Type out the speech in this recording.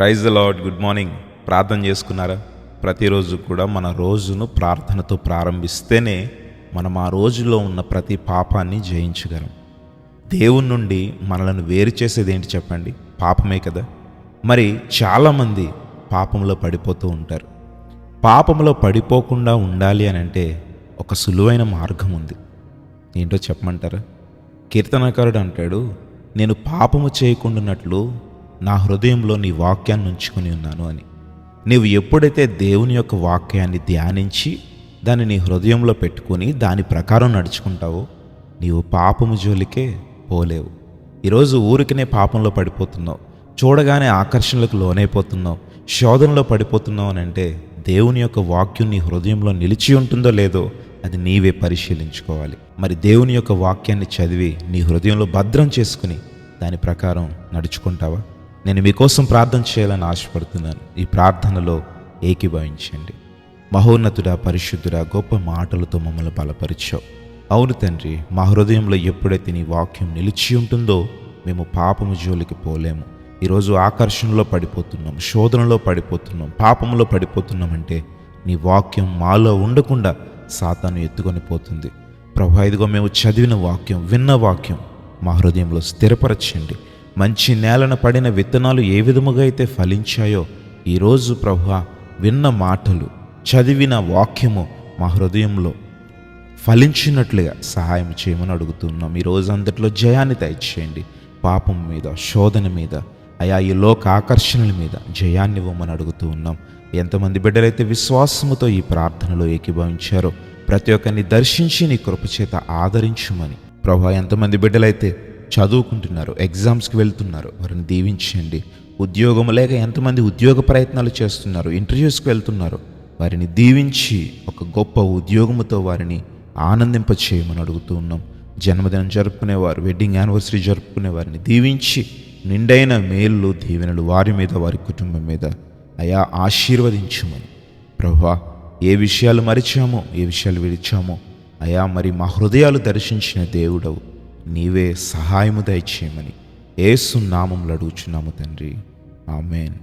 Praise lord good morning. ప్రార్థన చేసుకున్నారా? ప్రతిరోజు కూడా మన రోజును ప్రార్థనతో ప్రారంభిస్తేనే మనం ఆ రోజులో ఉన్న ప్రతి పాపాన్ని జయించగలం. దేవుని నుండి మనలను వేరు చేసేది ఏంటి చెప్పండి? పాపమే కదా. మరి చాలామంది పాపంలో పడిపోతూ ఉంటారు. పాపంలో పడిపోకుండా ఉండాలి అని అంటే ఒక సులువైన మార్గం ఉంది. ఏంటో చెప్పమంటారా? కీర్తనకారుడు అంటాడు నేను పాపము చేయకుండానట్లు నా హృదయంలో నీ వాక్యాన్ని ఉంచుకుని ఉన్నాను అని. నీవు ఎప్పుడైతే దేవుని యొక్క వాక్యాన్ని ధ్యానించి దాన్ని నీ హృదయంలో పెట్టుకుని దాని ప్రకారం నడుచుకుంటావో నీవు పాపము జోలికే పోలేవు. ఈరోజు ఊరికనే పాపంలో పడిపోతున్నావు. చూడగానే ఆకర్షణలకు లోనైపోతున్నావు. శోధనలో పడిపోతున్నావు అని అంటే దేవుని యొక్క వాక్యం నీ హృదయంలో నిలిచి ఉంటుందో లేదో అది నీవే పరిశీలించుకోవాలి. మరి దేవుని యొక్క వాక్యాన్ని చదివి నీ హృదయంలో భద్రం చేసుకుని దాని ప్రకారం నడుచుకుంటావా? నేను మీకోసం ప్రార్థన చేయాలని ఆశపడుతున్నాను. ఈ ప్రార్థనలో ఏకీభవించండి. మహోన్నతుడా పరిశుద్ధుడా గొప్ప మాటలతో మమ్మల్ని బలపరిచావు. అవును తండ్రి మా హృదయంలో ఎప్పుడైతే నీ వాక్యం నిలిచి ఉంటుందో మేము పాపము జోలికి పోలేము. ఈరోజు ఆకర్షణలో పడిపోతున్నాం శోధనలో పడిపోతున్నాం పాపంలో పడిపోతున్నామంటే నీ వాక్యం మాలో ఉండకుండా సాతాను ఎత్తుకొని పోతుంది. ప్రభా ఇదిగో మేము చదివిన వాక్యం విన్న వాక్యం మా హృదయంలో స్థిరపరచండి. మంచి నేలన పడిన విత్తనాలు ఏ విధముగా అయితే ఫలించాయో ఈరోజు ప్రభు విన్న మాటలు చదివిన వాక్యము మా హృదయంలో ఫలించినట్లుగా సహాయం చేయమని అడుగుతున్నాం. ఈ రోజంతట్లో జయాన్ని దయచేయండి. పాపం మీద శోధన మీద అయా ఈ లోక ఆకర్షణల మీద జయాన్ని ఇవ్వమని అడుగుతూ ఉన్నాం ఎంతమంది బిడ్డలైతే విశ్వాసముతో ఈ ప్రార్థనలో ఏకీభవించారో ప్రతి ఒక్కరిని దర్శించి నీ కృపచేత ఆదరించుమని. ప్రభా ఎంతమంది బిడ్డలైతే చదువుకుంటున్నారు ఎగ్జామ్స్కి వెళ్తున్నారు. వారిని దీవించండి. ఉద్యోగం లేక ఎంతమంది ఉద్యోగ ప్రయత్నాలు చేస్తున్నారు ఇంటర్వ్యూస్కి వెళ్తున్నారు. వారిని దీవించి ఒక గొప్ప ఉద్యోగముతో వారిని ఆనందింప చేయమని అడుగుతూ ఉన్నాం. జన్మదినం జరుపుకునేవారు వెడ్డింగ్ యానివర్సరీ జరుపుకునే వారిని దీవించి నిండైన మేళ్ళు దీవెనలు వారి మీద వారి కుటుంబం మీద అయా ఆశీర్వదించమని. ప్రభా ఏ విషయాలు మరిచామో ఏ విషయాలు విడిచామో అయా మరి మా హృదయాలు దర్శించిన దేవుడవు. నీవే సహాయము దయచేయమని ఏసు నామంలో అడుగుచున్నాము తండ్రి. ఆమెన్.